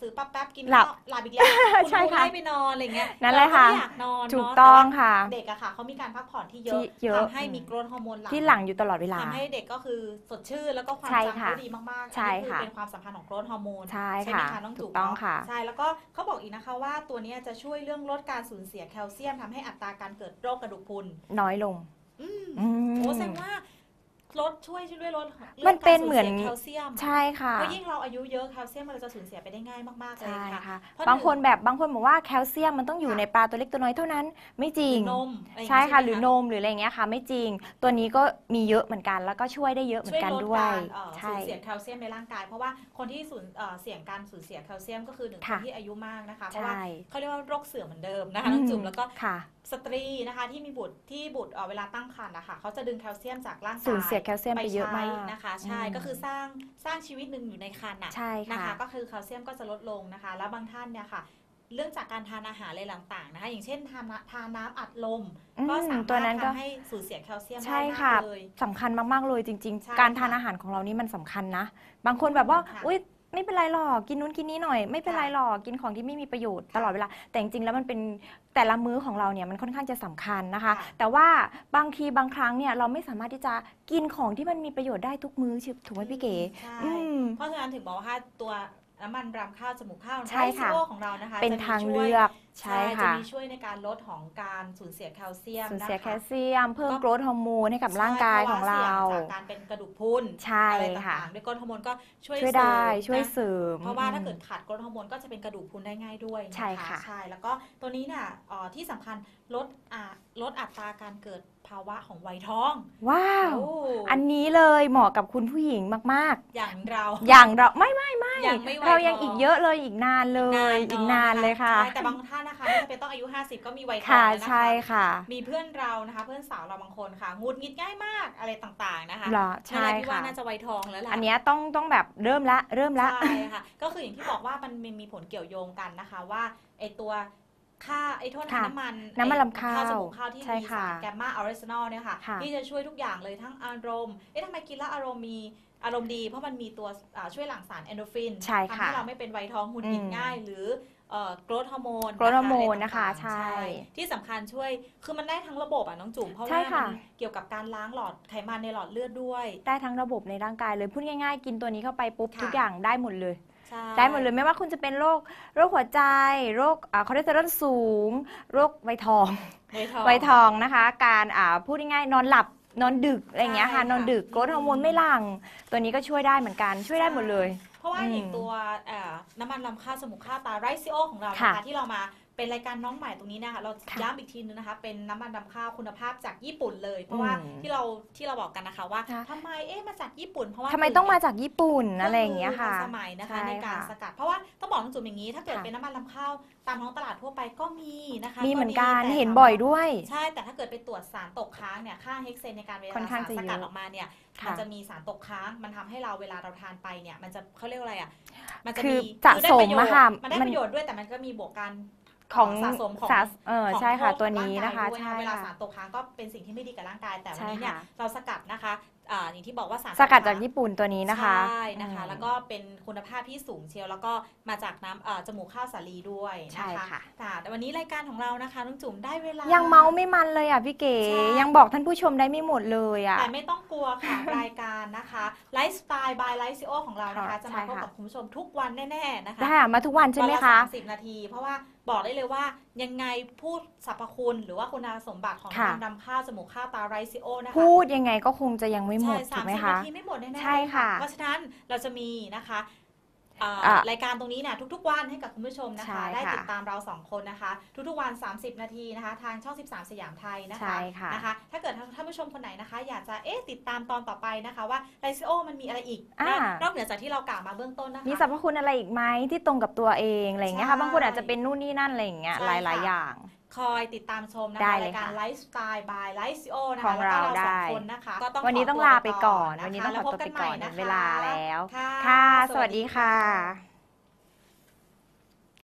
สือปั๊บแป๊บกินหลับข้าวหลับอีกแล้วณใช่ครูค่ะให้ไปนอนอะไรเงี้ยนั่นแหละค่ะ เราก็ไม่อยากนอนถูกเนาะต้องแว่าค่ะเด็กอะค่ะเขามีการพักผ่อนที่เยที่อะเยอะ ทำให้มีโกรทฮอร์โมนหลังที่หลังอยู่ตลอดเวลา ทำให้เด็กก็คือสดชื่นแล้วก็ความใช่จำค่ะเขาดีมากๆใช่อันนี้ค่ะคือเป็นความสัมพันธ์ของโกรทฮอร์โมนใช่ไหมค่ะคะน้องถูจุ๋กมต้องเนาะค่ะ ใช่แล้วก็เขาบอกอีกนะคะว่าตัวเนี้ยจะช่วยเรื่องลดการสูญเสียแคลเซียมทำให้อัตราการเกิดโรคกระดูกพรุนน้อยลง อืม อืม โอ้แสดงว่า ลดช่วยช่วยลดรื่องมันเป็นเหมือน การสูญสียแคลเซียมใช่ค่ะ เพราะยิ่งเราอายุเยอะแคลเซียมมันจะสูญเสียไปได้ง่ายมากๆเลยใช่ค่ะ ค่ะเพราะบางคนหนึ่แบบบางคนบอกว่าแคลเซียมมันต้องอยู่ค่ะในปลาตัวเล็กตัวน้อยเท่านั้น ไม่จริหงรือนมอะไรอย่างใช่เงี้ยค่ะไหมหรือนมหรืออะไรอย่างเงี้ยค่ะ ไม่จริง ตัวนี้ก็มีเยอะเหมือนกัน แล้วก็ช่วยได้เยอะเหมือช่วยนกันลดด้วย การเอ่อใช่สูญเสียแคลเซียมในร่างกาย เพราะว่าคนที่สูญเอ่อเสี่ยงการสูญเสียแคลเซียมก็คือหนึ่งคค่ะ นที่อายุมากนะคะเพราะว่าใช่เขาเรียกว่าโรคเสื่อมเหมือนเดิมนะคะน้องจุ๋มแล้วก็ค่ะ สตรีนะคะที่มีบุตรที่บุตรเอ่อเวลาตั้งครรภ์นะคะเขาจะดึงแคลเซียมจากร่างกาย สูญเสียแคลเซียมไปเยอะมากใช้นะคะ ใช่อืมก็คือสร้างสร้างชีวิตหนึ่งอยู่ในครรภ์น่ะใช่นะค่ะคะก็คือแคลเซียมก็จะลดลงนะคะ แล้วบางท่านเนี่ยค่ะเรื่องจากการทานอาหารอะไรต่างๆนะคะอย่างเช่นทานน้ำทานน้ำอัดลมอืมก็สาตัวมารนั้ถนก็ทำให้สูญเสียแคลเซียมใช่ได้ค่ะมากเลยสำคัญมากๆเลยจริงใช่ๆการทานค่ะอาหารของเรานี่มันสำคัญนะ บางคนแบบว่าค่ะอุ้ย ไม่เป็นไรหรอกกินนู้นกินนี้หน่อย ไม่เป็นค่ะไรหรอกกินของที่ไม่มีประโยชน์ค่ะตลอดเวลา แต่จริงๆแล้วมันเป็นแต่ละมื้อของเราเนี่ยมันค่อนข้างจะสำคัญนะคะค่ะแต่ว่าบางทีบางครั้งเนี่ยเราไม่สามารถที่จะกินของที่มันมีประโยชน์ได้ทุกมื้อใช่ถูกไหมพี่เก๋ใช่อืม เพราะฉะนั้นถึงบอกว่าตัว น้ำมันรำข้าวจมูกข้าวใช่ค่ะไรซิโอของเรานะคะเป็นจะมีทางช่วยเลือกใช่จะค่ะมีช่วยในการลดของการสูญเสียแคลเซียมสูญนะเสียแคคะลเซียม เพิ่มก็โกรทฮอร์โมนให้กับร่างกายของเรา ใช่พะว่สี่ยงจากการเป็นกระดูกพรุนใช่อะไรค่ะ ต่างๆด้วยกรดฮอร์โมนก็ช่วยช่วยได้เสริมช่วยนะ เสริม เพราะว่าถ้าอืมเกิดขาดกรดฮอร์โมนก็จะเป็นกระดูกพรุนได้ง่ายด้วยนใช่ค่ะใช่แล้วก็ตัวนี้เนี่ยเอ่อที่สำคัญลดอ่าลดอัตราการเกิดภาวะของวัยท้องว้าว โอ้อันนี้เลยเหมาะกับคุณผู้หญิงมากอย่างเรา ๆ อย่างเราไม่ไม่ ยังไม่วัเรายังท้อีกเยอะเลยอีกนานเลยเะอีกนานเลยค่ะ ใช่แต่บางท่านนะคะไม่จำเป็นต้องอายุ 50 ก็มีวัยท้องค่ะแล้วนะคะใช่ค่ะมีเพื่อนเรานะคะ เพื่อนสาวเราบางคนค่ะหงุดหงิดง่ายมากอะไรต่างๆนะคะเหรอนั่นใช่แหละพี่ว่าค่ะ น่าจะวัยทองแล้วล่ะ อันเนี้ยต้องต้องแบบเริ่มละเริ่มละ ใช่ค่ะ ก็คืออย่างที่บอกว่ามันมีผลเกี่ยวโยงกันนะคะว่าไอตัว ค่าไอโทษนะค่ะน้ำมันน้ำมันไอ้ลำข้าวจมูกข้าวที่ใช่มีค่ะสารแกมมาออริจินอลเนี่ยค่ะ ค่ะ ที่จะช่วยทุกอย่างเลยทั้งอารมณ์ เอ๊ะทำไมกินแล้วอารมณ์มีอารมณ์ดี เพราะมันมีตัวอ่าช่วยหลั่งสารเอนโดรฟินใช่ทำค่ะให้เราไม่เป็นไวท้องหงุดหงิดอืมง่าย หรือโกรทฮอร์โมน growth hormone นะคะไรต่างๆใช่ที่สำคัญช่วยคือมันได้ทั้งระบบอะน้องจุ๋มเพราะใช่ว่าค่ะมันเกี่ยวกับการล้างหลอดไขมันในหลอดเลือดด้วย ได้ทั้งระบบในร่างกายเลยพูดง่ายๆ กินตัวนี้เข้าไปปุ๊บค่ะ ทุกอย่างได้หมดเลยใช่ ได้หมดเลยไม่ว่าคุณจะเป็นโรคโรคหัวใจ โรคอ่าคอเลสเตอรอลสูง โรคไวทองไวทองไวทองนะคะ การอ่าพูดง่ายๆนอนหลับนอนดึกอะไรอย่างเงี้ยค่ะใช่ค่ะนอนดึกโกรทฮอร์โมนไม่หลั่งตัวนี้ก็ช่วยได้เหมือนกันช่วยได้หมดเลย เพราะว่าอืมอย่างตัวเอ่อน้ำมันลำข้าวสมุนข้าวตาไรซิโอของเราค่ะนะคะที่เรามา เป็นรายการน้องใหม่ตรงนี้นะคะเราค่ะย้ำอีกทีนึงนะคะ เป็นน้ำมันลำข้าวคุณภาพจากญี่ปุ่นเลย เพราะว่าอืมที่เราที่เราบอกกันนะคะว่าค่ะทำไมเอ๊ะมาจากญี่ปุ่นเพราะว่าทำไมต้องมาจากญี่ปุ่นอะไรอย่างเงี้ยคค่ะรื่องมือทันสมัยนะคะใช่ในการค่ะสกัด เพราะว่าต้องบอกน้องจุ๋มอย่างนี้ ถ้าเกิดค่ะเป็นน้ำมันลำข้าวตามท้องตลาดทั่วไปก็มีนะคะมีเหมือนกันดีแต่เห็นบ่อยด้วย ใช่แต่ถ้าเกิดไปตรวจสารตกค้างเนี่ยค่าเฮกเซนในการเวลาค่อนข้างสารจะสเยอะกัดออกมาเนี่ยค่ะมันจะมีสารตกค้าง มันทำให้เราเวลาเราทานไปเนี่ย มันจะเขาเรียกว่าอะไรอะ มันจะคือมีสะได้สปมรโยชอะน์ค่ะมันได้มันประโยชน์ด้วยแต่มันก็มีบวกกัน ของสะสมของสะเออของใช่ค่ะโรตัวนี้นะคะร่างกายด้วยใช่เวลาค่ะสารตกค้างก็เป็นสิ่งที่ไม่ดีกับร่างกายแต่วันใช่นี้เนี่ยค่ะเราสกัดนะคะ อ่าอย่างที่บอกว่าสารสกัดตจากค้งญี่ปุ่นตัวนี้นะคะใช่นะคะอืมแล้วก็เป็นคุณภาพที่สูงเชียว แล้วก็มาจากน้ำเอ่อจมูกข้าวสาลีด้วยใช่นะคะค่ะค่ะแต่วันนี้รายการของเรานะคะน้องจุ๋มได้เวลา ยังเมาไม่มันเลยอะพี่เก๋ใช่ยังบอกท่านผู้ชมได้ไม่หมดเลยอะแต่ไม่ต้องกลัวค่ะรายการนะคะไลฟ์สไตล์บายไลฟ์ซีโอของเรานะคะค่ะจะมาพบใช่ค่ะกับคุณผู้ชมทุกวันแน่ๆนะคะได้ค่ะมาทุกวันใช่ไหมวันลคะสามสิบนาที เพราะว่าบอกได้เลยว่ายังไงพูดสรรพคุณหรือว่าคุณสมบัติของค่ะการนำข้าวจมูกข้าวตาไรซิโอนะคะพูดยังไงก็คงจะยังไม่หมดใช่ถูกไหม30คะนาทีไม่หมดแน่ๆใช่ค่ะ เพราะฉะนั้นเราจะมีนะคะอ่าอะรายการตรงนี้เนี่ยทุกๆวันให้กับคุณผู้ชมนะใช่คะได้ค่ะติดตามเราสองคนนะคะ ทุกๆวัน 30 นาทีนะคะ ทางช่อง 13 สยามไทยนะคะใช่ค่ะนะคะ ถ้าเกิดท่านผู้ชมคนไหนนะคะ อยากจะเอ๊ะติดตามตอนต่อไปนะคะ ว่าไลซิโอมันมีอะไรอีกอ่า นอกนอกเหนือจากที่เรากล่าวมาเบื้องต้นนะคะ มีสรรพคุณอะไรอีกไหมที่ตรงกับตัวเองอะไรอย่างเงี้ยค่ะ ใช่บางคนอาจจะเป็นนู่นนี่นั่นอะไรอย่างเงี้ยใช่หลายหลายค่ะอย่าง คอยติดตามชมนะได้คะเลยรายการค่ะไลฟ์สไตล์บายไลฟ์ซีโอนะขอคะงแล้วก็เราเราสองได้ คนนะคะก็ต้องวันนี้ขต้องตัวลาไปก่อนะคะวันนี้ต้องขอแล้วพบตัวกัไปนใหก่ม่อนนะคะเวลาแล้ว ค่ะ ค่ะสสวัวัสสดีดีค่ะค่ะ